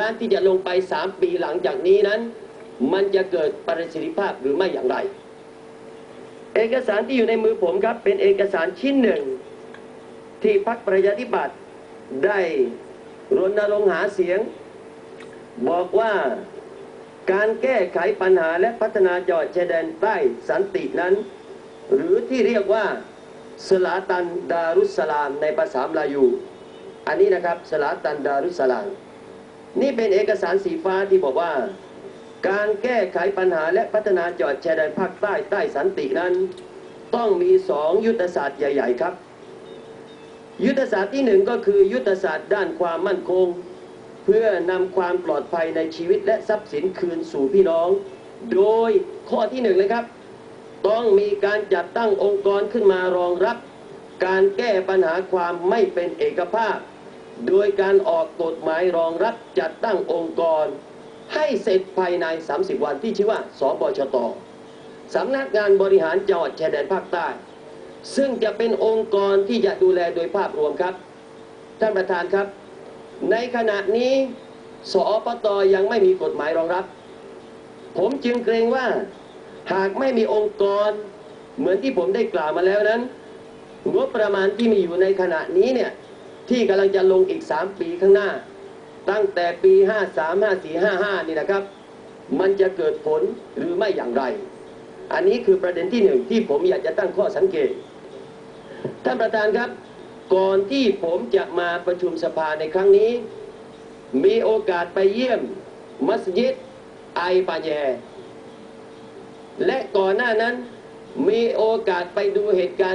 ล้านที่จะลงไป 3 ปีหลังจากนี้นั้น มันจะเกิดประสิทธิภาพหรือไม่อย่างไร เอกสารที่อยู่ในมือผมครับ เป็นเอกสารชิ้นหนึ่ง ที่พรรคประชาธิปัตย์ได้รณรงค์หาเสียง บอกว่าการแก้ไขปัญหาและพัฒนาจังหวัดชายแดนใต้สันตินั้น หรือที่เรียกว่าสลาตันดารุสสลามในภาษามลายู อันนี้นะครับสลาตันดารุสสลาม นี่เป็นเอกสารสีฟ้าที่บอกว่า การแก้ไขปัญหาและพัฒนาจังหวัดชายแดนภาคใต้ใต้สันตินั้น ต้องมีสองยุทธศาสตร์ใหญ่ ๆ ครับ ยุทธศาสตร์ที่หนึ่งก็คือยุทธศาสตร์ด้านความมั่นคง เพื่อนำความปลอดภัยในชีวิตและทรัพย์สินคืนสู่พี่น้อง โดยข้อที่หนึ่งเลยครับ ต้องมีการจัดตั้งองค์กรขึ้นมารองรับ การแก้ปัญหาความไม่เป็นเอกภาพ โดยการออกกฎหมายรองรับจัดตั้งองค์กร ให้เสร็จภายใน 30 วันที่ชื่อว่า สบชตสำนักงานบริหารจังหวัดชายแดนภาคใต้ ซึ่งจะเป็นองค์กรที่จะดูแลโดยภาพรวมครับ ท่านประธานครับ ในขณะนี้ สอปตยังไม่มีกฎหมายรองรับ ผมจึงเกรงว่าหากไม่มีองค์กร เหมือนที่ผมได้กล่าวมาแล้วนั้น งบประมาณที่มีอยู่ในขณะนี้เนี่ย ที่กำลังจะลงอีก 3 ปีข้างหน้า ตั้งแต่ปี 53 54 55 นี่นะครับ มันจะเกิดผลหรือไม่อย่างไร อันนี้คือประเด็นที่หนึ่งที่ผมอยากจะตั้งข้อสังเกต ท่านประธานครับ ก่อนที่ผมจะมาประชุมสภาในครั้งนี้ มีโอกาสไปเยี่ยม มัสยิดไอปาแยและก่อนหน้านั้นมีโอกาสไปดูเหตุการณ์